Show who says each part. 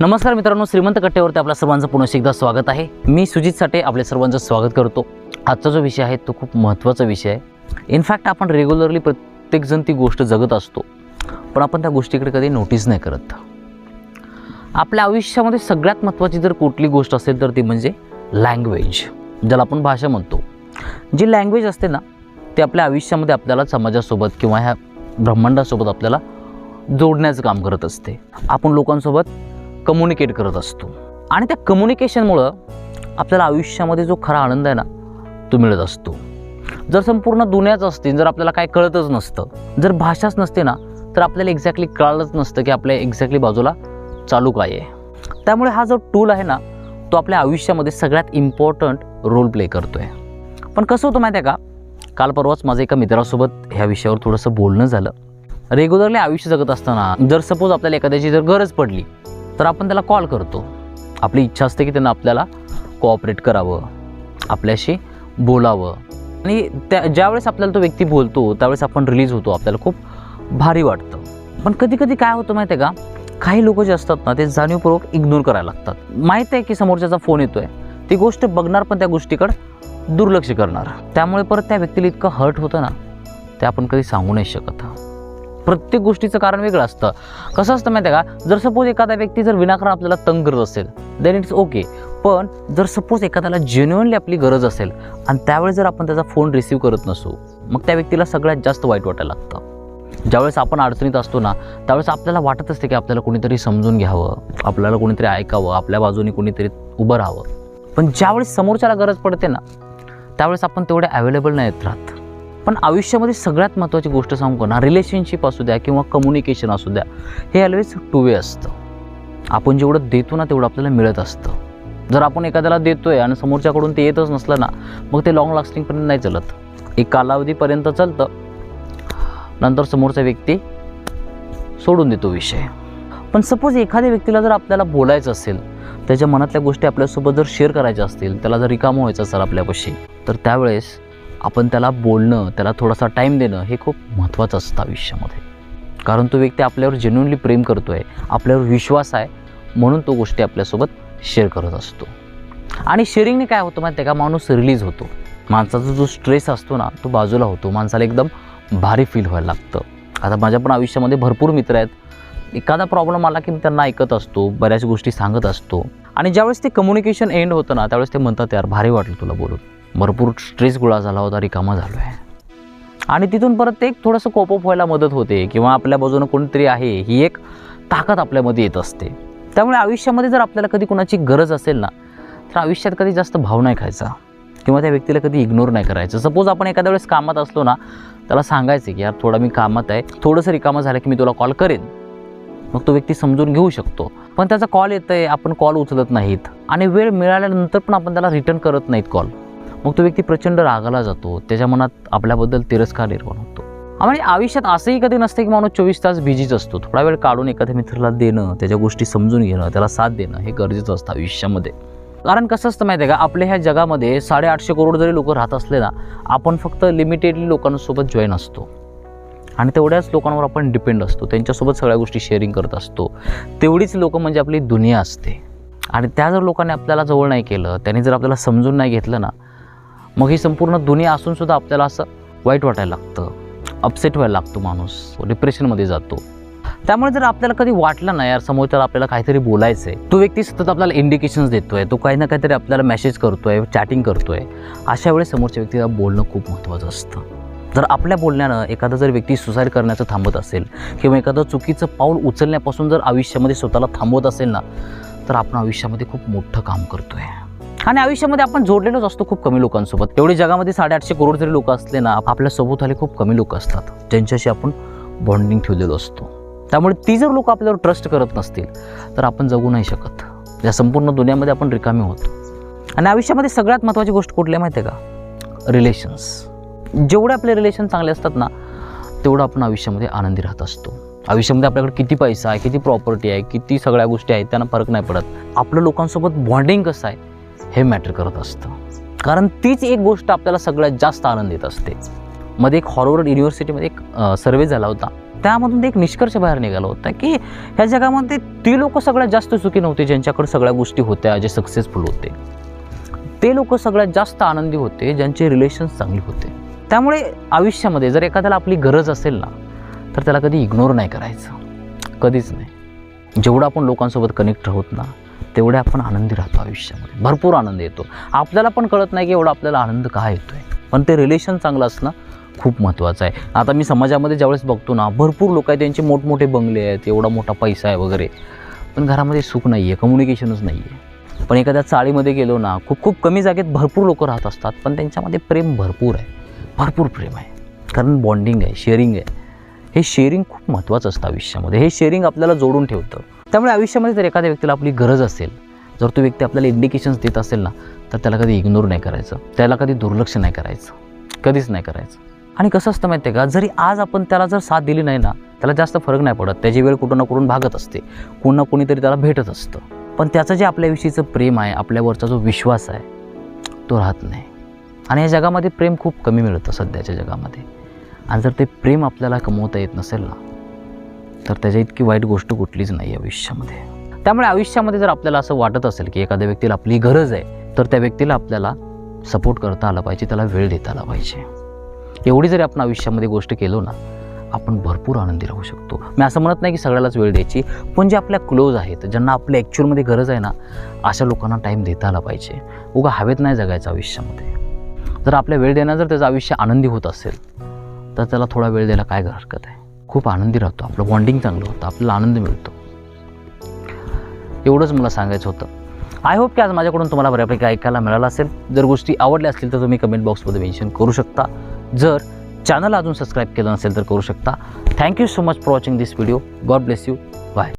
Speaker 1: नमस्कार मित्रांनो श्रीमंत कट्ट्यावरती आपल्या सर्वांचं पुन्हा एकदा स्वागत आहे. मी सुजित साठे आपल्या सर्वांचं स्वागत करतो. आजचा जो विषय आहे तो खूप महत्त्वाचा विषय आहे. इनफॅक्ट आपण रेग्युलरली प्रत्येकजण ती गोष्ट जगत असतो. पण आपण त्या गोष्टीकडे कधी नोटीस नाही करत. आपल्या आयुष्यामध्ये सगळ्यात महत्त्वाची जर कुठली गोष्ट असेल तर ती म्हणजे लँग्वेज ज्याला आपण भाषा म्हणतो. जी लँग्वेज असते ना ते आपल्या आयुष्यामध्ये आपल्याला समाजासोबत किंवा ह्या ब्रह्मांडासोबत आपल्याला जोडण्याचं काम करत असते. आपण लोकांसोबत कम्युनिकेट करत असतो. आणि त्या कम्युनिकेशनमुळं आपल्याला आयुष्यामध्ये जो खरा आनंद आहे ना तो मिळत असतो. जर संपूर्ण दुनियाच असते जर आपल्याला काय कळतच नसतं जर भाषाच नसते ना तर आपल्याला एक्झॅक्टली कळलंच नसतं की आपल्या एक्झॅक्टली बाजूला चालू काय आहे. त्यामुळे हा जो टूल आहे ना तो आपल्या आयुष्यामध्ये सगळ्यात इम्पॉर्टंट रोल प्ले करतो आहे पण कसं होतं माहिती आहे का? काल परवाच माझ्या एका मित्रासोबत ह्या विषयावर थोडंसं बोलणं झालं. रेग्युलरली आयुष्य जगत असताना जर सपोज आपल्याला एखाद्याची जर गरज पडली तर आपण त्याला कॉल करतो. आपली इच्छा असते की त्यांना आपल्याला कोऑपरेट करावं आपल्याशी बोलावं. आणि त्या ज्यावेळेस आपल्याला तो व्यक्ती बोलतो त्यावेळेस आपण रिलीज होतो. आपल्याला खूप भारी वाटतं. पण कधी कधी काय होतं माहिती आहे का? काही लोक जे असतात ना ते जाणीवपूर्वक इग्नोर करायला लागतात. माहीत आहे की समोरच्याचा फोन येतो आहे ती गोष्ट बघणार पण त्या गोष्टीकडं दुर्लक्ष करणार. त्यामुळे परत त्या व्यक्तीला इतकं हर्ट होतं ना ते आपण कधी सांगू नाही शकत. प्रत्येक गोष्टीचं कारण वेगळं असतं. कसं असतं माहिती आहे का? जर सपोज एखादा व्यक्ती जर विनाकारण आपल्याला तंग करत असेल देन इट्स ओके पण जर सपोज एखाद्याला जेन्युअनली आपली गरज असेल आणि त्यावेळेस जर आपण त्याचा फोन रिसीव्ह करत नसू मग त्या व्यक्तीला सगळ्यात जास्त वाईट वाटायला लागतं. ज्यावेळेस आपण अडचणीत असतो ना त्यावेळेस आपल्याला वाटत असते की आपल्याला कोणीतरी समजून घ्यावं आपल्याला कोणीतरी ऐकावं आपल्या बाजूने कोणीतरी उभं राहावं. पण ज्यावेळेस समोरच्याला गरज पडते ना त्यावेळेस आपण तेवढे अवेलेबल नाही राहत. पण आयुष्यामध्ये सगळ्यात महत्त्वाची गोष्ट सांगू ना? रिलेशनशिप असू द्या किंवा कम्युनिकेशन असू द्या हे ऑलवेज टू वे असतं. आपण जेवढं देतो ना तेवढं आपल्याला मिळत असतं. जर आपण एखाद्याला देतो आहे आणि समोरच्याकडून ते येतच नसलं ना मग ते लॉंग लास्टिंगपर्यंत नाही चालत. एक कालावधीपर्यंत चालतं नंतर समोरचा व्यक्ती सोडून देतो विषय. पण सपोज एखाद्या व्यक्तीला जर आपल्याला बोलायचं असेल त्याच्या मनातल्या गोष्टी आपल्यासोबत जर शेअर करायच्या असतील त्याला जर रिकामं व्हायचं असेल आपल्यापाशी तर त्यावेळेस आपण त्याला बोलणं त्याला थोडासा टाईम देणं हे खूप महत्त्वाचं असतं आयुष्यामध्ये. कारण तो व्यक्ती आपल्यावर जेन्युनली प्रेम करतो आहे आपल्यावर विश्वास आहे म्हणून तो गोष्टी आपल्यासोबत शेअर करत असतो. आणि शेअरिंगने काय होतं माहिती आहे का? माणूस रिलीज होतो. माणसाचा जो स्ट्रेस असतो ना तो बाजूला होतो. माणसाला एकदम भारी फील व्हायला लागतं. आता माझ्या पण आयुष्यामध्ये भरपूर मित्र आहेत. एखादा प्रॉब्लेम आला की मी त्यांना ऐकत असतो बऱ्याच गोष्टी सांगत असतो. आणि ज्यावेळेस ते कम्युनिकेशन एंड होतं ना त्यावेळेस ते म्हणतात यार भारी वाटलं तुला बोलून. भरपूर स्ट्रेस गोळा झाला होता रिकामा झालो आहे आणि तिथून परत ते एक थोडंसं कोपअप व्हायला मदत होते किंवा आपल्या बाजूनं कोणीतरी आहे ही एक ताकद आपल्यामध्ये येत असते. त्यामुळे आयुष्यामध्ये जर आपल्याला कधी कुणाची गरज असेल ना तर आयुष्यात कधी जास्त भाव नाही खायचा किंवा त्या व्यक्तीला कधी इग्नोर नाही करायचं. सपोज आपण एखाद्या वेळेस कामात असलो ना त्याला सांगायचं की यार थोडा मी कामात आहे थोडंसं रिकामं झालं की मी तुला कॉल करेन. मग तो व्यक्ती समजून घेऊ शकतो. पण त्याचा कॉल येतं आहे आपण कॉल उचलत नाहीत. आणि वेळ मिळाल्यानंतर पण आपण त्याला रिटर्न करत नाहीत कॉल मग तो व्यक्ती प्रचंड रागाला जातो. त्याच्या मनात आपल्याबद्दल तिरस्कार निर्माण होतो. आणि आयुष्यात असंही कधी नसते की माणूस चोवीस तास बिझीच असतो. थोडा वेळ काढून एखाद्या मित्राला देणं त्याच्या गोष्टी समजून घेणं त्याला साथ देणं हे गरजेचं असतं आयुष्यामध्ये. कारण कसं असतं माहिती आहे का? आपल्या ह्या जगामध्ये साडेआठशे करोड जरी लोक राहत असले ना आपण फक्त लिमिटेडली लोकांसोबत जॉईन असतो. आणि तेवढ्याच लोकांवर आपण डिपेंड असतो. त्यांच्यासोबत सगळ्या गोष्टी शेअरिंग करत असतो. तेवढीच लोकं म्हणजे आपली दुनिया असते. आणि त्या जर लोकांनी आपल्याला जवळ नाही केलं त्यांनी जर आपल्याला समजून नाही घेतलं ना मग ही संपूर्ण दुनिया असूनसुद्धा आपल्याला असं वाईट वाटायला लागतं. अपसेट व्हायला लागतो माणूस. डिप्रेशनमध्ये जातो. त्यामुळे जर आपल्याला कधी वाटलं ना यार समोरच्याला आपल्याला काहीतरी बोलायचं आहे तो व्यक्ती सतत आपल्याला इंडिकेशन्स देतोय. तो काही ना काहीतरी आपल्याला मेसेज करतोय चॅटिंग करतोय. अशा वेळेस समोरच्या व्यक्तीला बोलणं खूप महत्त्वाचं असतं. जर आपल्या बोलण्यानं एखादा जर व्यक्ती सुसाईड करण्याचं थांबत असेल किंवा एखादं चुकीचं पाऊल उचलण्यापासून जर आयुष्यामध्ये स्वतःला थांबवत असेल ना तर आपण आयुष्यामध्ये खूप मोठं काम करतो आहे आणि आयुष्यामध्ये आपण जोडलेलोच असतो खूप कमी लोकांसोबत. एवढी जगामध्ये साडेआठशे करोड जरी लोक असले ना आपल्या सभोवताली आले खूप कमी लोक असतात. ज्यांच्याशी आपण बॉन्डिंग ठेवलेलो असतो. त्यामुळे ती जर लोक आपल्यावर ट्रस्ट करत नसतील तर आपण जगू नाही शकत. या संपूर्ण दुनियामध्ये आपण रिकामी होतो. आणि आयुष्यामध्ये सगळ्यात महत्त्वाची गोष्ट कुठली आहे माहिती आहे का? रिलेशन्स जेवढे आपले रिलेशन चांगले असतात ना तेवढं आपण आयुष्यामध्ये आनंदी राहत असतो. आयुष्यामध्ये आपल्याकडे किती पैसा आहे किती प्रॉपर्टी आहे किती सगळ्या गोष्टी आहेत त्यांना फरक नाही पडत. आपलं लोकांसोबत बॉन्डिंग कसं आहे? हे मॅटर करत असतं. कारण तीच एक गोष्ट आपल्याला सगळ्यात जास्त आनंद देत असते. मध्ये एक हॉरवर्ड युनिव्हर्सिटीमध्ये एक सर्वे झाला होता. त्यामधून एक निष्कर्ष बाहेर निघाला होता की ह्या जगामध्ये ती लोक सगळ्यात जास्त सुखी नव्हते ज्यांच्याकडे सगळ्या गोष्टी होत्या जे सक्सेसफुल होते. ते लोक सगळ्यात जास्त आनंदी होते ज्यांचे रिलेशन्स चांगले होते. त्यामुळे आयुष्यामध्ये जर एखाद्याला आपली गरज असेल ना तर त्याला कधी इग्नोर नाही करायचं. कधीच नाही. जेवढं आपण लोकांसोबत कनेक्ट होत ना तेवढे आपण आनंदी राहतो आयुष्यामध्ये. भरपूर आनंद येतो. आपल्याला पण कळत नाही की एवढा आपल्याला आनंद का येतो आहे पण ते रिलेशन चांगलं असणं खूप महत्त्वाचं आहे. आता मी समाजामध्ये ज्यावेळेस बघतो ना भरपूर लोक आहेत त्यांचे मोठमोठे बंगले आहेत एवढा मोठा पैसा आहे वगैरे. पण घरामध्ये सुख नाही आहे कम्युनिकेशनच नाही आहे पण एखाद्या चाळीमध्ये गेलो ना खूप खूप कमी जागेत भरपूर लोक राहत असतात पण त्यांच्यामध्ये प्रेम भरपूर आहे. भरपूर प्रेम आहे. कारण बॉन्डिंग आहे शेअरिंग आहे. हे शेअरिंग खूप महत्त्वाचं असतं आयुष्यामध्ये. हे शेअरिंग आपल्याला जोडून ठेवतं. त्यामुळे आयुष्यामध्ये जर एखाद्या व्यक्तीला आपली गरज असेल जर तो व्यक्ती आपल्याला इंडिकेशन्स देत असेल ना तर त्याला कधी इग्नोर नाही करायचं. त्याला कधी दुर्लक्ष नाही करायचं. कधीच नाही करायचं. आणि कसं असतं माहिती आहे का? जरी आज आपण त्याला जर साथ दिली नाही ना त्याला जास्त फरक नाही पडत. त्याची वेळ कुठं ना कुठून भागत असते. कोण ना कोणीतरी त्याला भेटत असतं. पण त्याचं जे आपल्याविषयीचं प्रेम आहे आपल्यावरचा जो विश्वास आहे तो राहत नाही. आणि या जगामध्ये प्रेम खूप कमी मिळतं सध्याच्या जगामध्ये. आणि जर ते प्रेम आपल्याला कमवता येत नसेल ना तर त्याच्या इतकी वाईट गोष्ट कुठलीच नाही आयुष्यामध्ये. त्यामुळे आयुष्यामध्ये जर आपल्याला असं वाटत असेल की एखाद्या व्यक्तीला आपली गरज आहे तर त्या व्यक्तीला आपल्याला सपोर्ट करता आला पाहिजे त्याला वेळ देता आला पाहिजे. एवढी जरी आपण आयुष्यामध्ये गोष्ट केलो ना आपण भरपूर आनंदी राहू शकतो. मी असं म्हणत नाही की सगळ्यालाच वेळ द्यायची पण जे आपल्या क्लोज आहेत ज्यांना आपल्या ॲक्च्युअलमध्ये गरज आहे ना अशा लोकांना टाईम देता आला पाहिजे. उगा हवेत नाही जगायचं आयुष्यामध्ये. जर आपल्या वेळ देण्यात जर त्याचं आयुष्य आनंदी होत असेल तर त्याला थोडा वेळ द्यायला काय हरकत आहे? खूप आनंदी राहतो आपलं. बॉन्डिंग चांगलं होतं. आपल्याला आनंद मिळतो. एवढंच मला सांगायचं होतं. आय होप की आज माझ्याकडून तुम्हाला बऱ्यापैकी ऐकायला मिळालं असेल. जर गोष्टी आवडल्या असतील तर तुम्ही कमेंट बॉक्समध्ये मेन्शन करू शकता. जर चॅनल अजून सबस्क्राईब केलं नसेल तर करू शकता. Thank you so much for watching this video God bless you